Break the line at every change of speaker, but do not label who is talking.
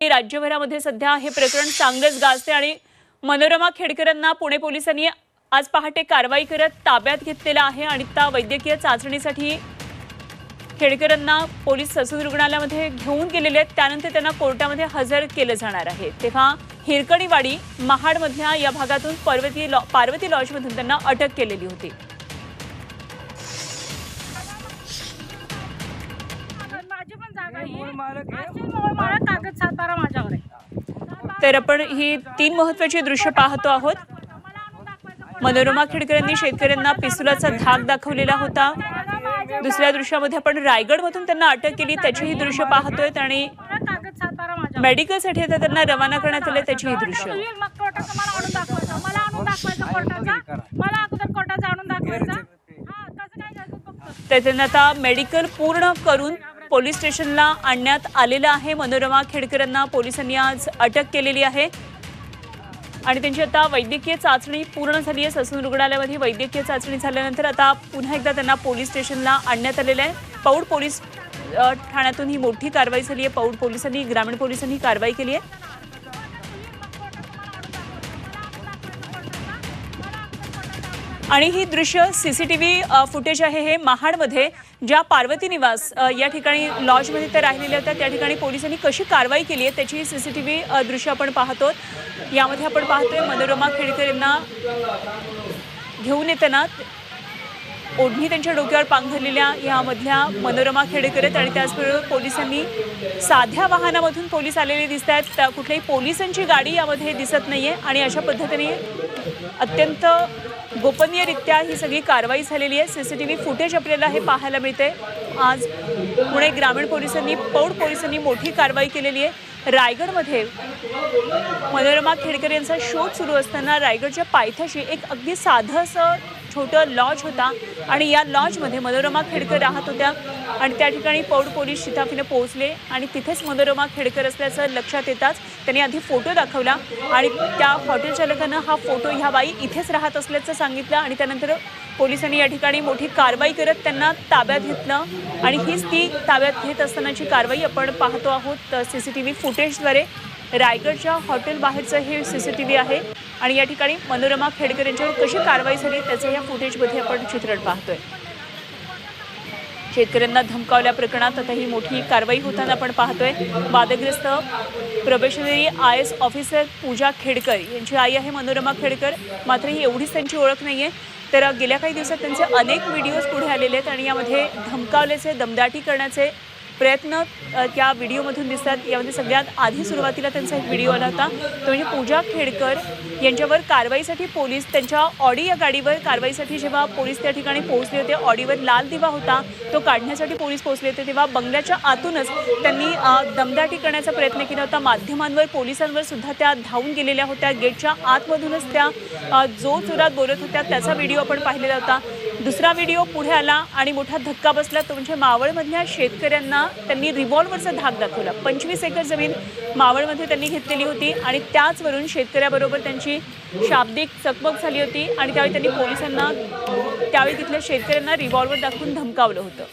राज्यभरामध्ये सध्या हे प्रकरण चांगलंच गाजते आणि मनोरमा खेडकरांना पुणे पोलिसांनी आज पहाटे कारवाई करत ताब्यात घेतलेला आहे आणि त्या वैद्यकीय चाचणीसाठी खेडकरांना पोलीस ससून रुग्णालयामध्ये घेऊन गेलेले आहेत. त्यानंतर त्यांना कोर्टामध्ये हजर केलं जाणार आहे. तेव्हा हिरकणीवाडी महाडमधल्या या भागातून पर्वती लॉ पार्वती लॉजमधून त्यांना अटक केलेली होती.
आहे.
कागद माझ्याकडे आहे.
तर आपण ही तीन महत्वाची दृश्य पाहतो आहोत.
मला
मनोरमा खेडकरांनी शेतकऱ्यांना पिस्तुलाचा धाक दाखवलेला होता. दुसऱ्या दृश्यामध्ये आपण रायगडमधून त्यांना अटक केली त्याचीही दृश्य पाहतोय आणि
मला
मेडिकलसाठी आता त्यांना रवाना करण्यात आले त्याचीही दृश्य.
मला मला मला हा
तर त्यांना आता मेडिकल पूर्ण करून पोलीस स्टेशनला आणण्यात आलेलं आहे. मनोरमा खेडकरांना पोलिसांनी आज अटक केलेली आहे. आणि त्यांची आता वैद्यकीय चाचणी पूर्ण झाली आहे. ससून रुग्णालयामध्ये वैद्यकीय चाचणी झाल्यानंतर आता पुन्हा एकदा त्यांना पोलीस स्टेशनला आणण्यात आलेलं आहे. पौड पोलीस ठाण्यातून ही मोठी कारवाई झाली आहे. पौड पोलिसांनी ग्रामीण पोलिसांनी कारवाई केली आहे. आणि ही दृश्य C C T V footage आहे हे महाडमध्ये ज्या पार्वती निवास या ठिकाणी लॉजमध्ये त्या राहिलेल्या होत्या. त्या ठिकाणी पोलिसांनी कशी कारवाई केली आहे त्याची सी सी टी व्ही दृश्य आपण पाहतो यामध्ये आपण पाहतोय मनोरमा खेडकर यांना घेऊन येताना ओढणी त्यांच्या डोक्यावर पांघरलेल्या यामधल्या मनोरमा खेडेकर आहेत आणि त्याचबरोबर पोलिसांनी साध्या वाहनामधून पोलीस आलेले दिसत आहेत. त्या कुठल्याही पोलिसांची गाडी यामध्ये दिसत नाही आहे आणि अशा पद्धतीने अत्यंत गोपनीयरित्या ही सगळी कारवाई झालेली आहे. C C T V footage आपल्याला हे पाहायला मिळते. आज पुणे ग्रामीण पोलिसांनी पौड पोलिसांनी मोठी कारवाई केलेली आहे. रायगडमध्ये मनोरमा खेडकर यांचा शोध सुरू असताना रायगडच्या पायथ्याशी एक अगदी साधं असं छोटं लॉज होता. आणि या लॉजमध्ये मनोरमा खेडकर राहत होत्या. आणि त्या ठिकाणी पौड पोलीस शिताफीने पोहोचले. आणि तिथेच मनोरमा खेडकर असल्याचं लक्षात येताच त्यांनी आधी फोटो दाखवला. आणि त्या हॉटेल चालकानं हा फोटो ह्या बाई इथेच राहत असल्याचं सांगितलं. आणि त्यानंतर पोलिसांनी या ठिकाणी मोठी कारवाई करत त्यांना ताब्यात घेतलं आणि हीच ती ताब्यात घेत असतानाची कारवाई आपण पाहतो आहोत सी सी टी व्ही फुटेजद्वारे. रायगडच्या हॉटेल बाहेरचं हे सी सी टी व्ही आहे आणि या ठिकाणी मनोरमा खेडकर यांच्यावर कशी कारवाई झाली त्याचं या फुटेजमध्ये आपण चित्रण पाहतोय. शेतकऱ्यांना धमकावल्या प्रकरणात आता ही मोठी कारवाई होताना आपण पाहतोय. वादग्रस्त probationary I S officer Pooja Khedkar यांची आई आहे मनोरमा खेडकर मात्र ही एवढीच त्यांची ओळख नाही आहे तर गेल्या काही दिवसात त्यांचे अनेक व्हिडिओज पुढे आलेले आहेत आणि यामध्ये धमकावल्याचे दमदाटी करण्याचे प्रयत्न त्या व्हिडिओमधून दिसतात. यामध्ये सगळ्यात आधी सुरुवातीला त्यांचा एक व्हिडिओ आला होता. तो म्हणजे पूजा खेडकर यांच्यावर कारवाईसाठी पोलीस त्यांच्या ऑडी या गाडीवर कारवाईसाठी जेव्हा पोलीस त्या ठिकाणी पोहोचले होते ऑडीवर लाल दिवा होता तो काढण्यासाठी पोलीस पोहोचले होते तेव्हा बंगल्याच्या आतूनच त्यांनी दमदाटी करण्याचा प्रयत्न केला होता. माध्यमांवर पोलिसांवर सुद्धा त्या धावून गेलेल्या होत्या. गेटच्या आतमधूनच त्या जो जोरात बोलत होत्या. त्याचा व्हिडिओ आपण पाहिलेला होता. दुसरा व्हिडिओ पुढे आला आणि मोठा धक्का बसला. तो म्हणजे मावळमधल्या शेतकऱ्यांना त्यांनी रिव्हॉल्वरचा धाक दाखवला. पंचवीस एकर जमीन मावळमध्ये त्यांनी घेतलेली होती आणि त्याचवरून शेतकऱ्याबरोबर त्यांची शाब्दिक चकमक झाली होती आणि त्यावेळी त्यांनी पोलिसांना त्यावेळी तिथल्या शेतकऱ्यांना रिव्हॉल्वर दाखवून धमकावलं होतं.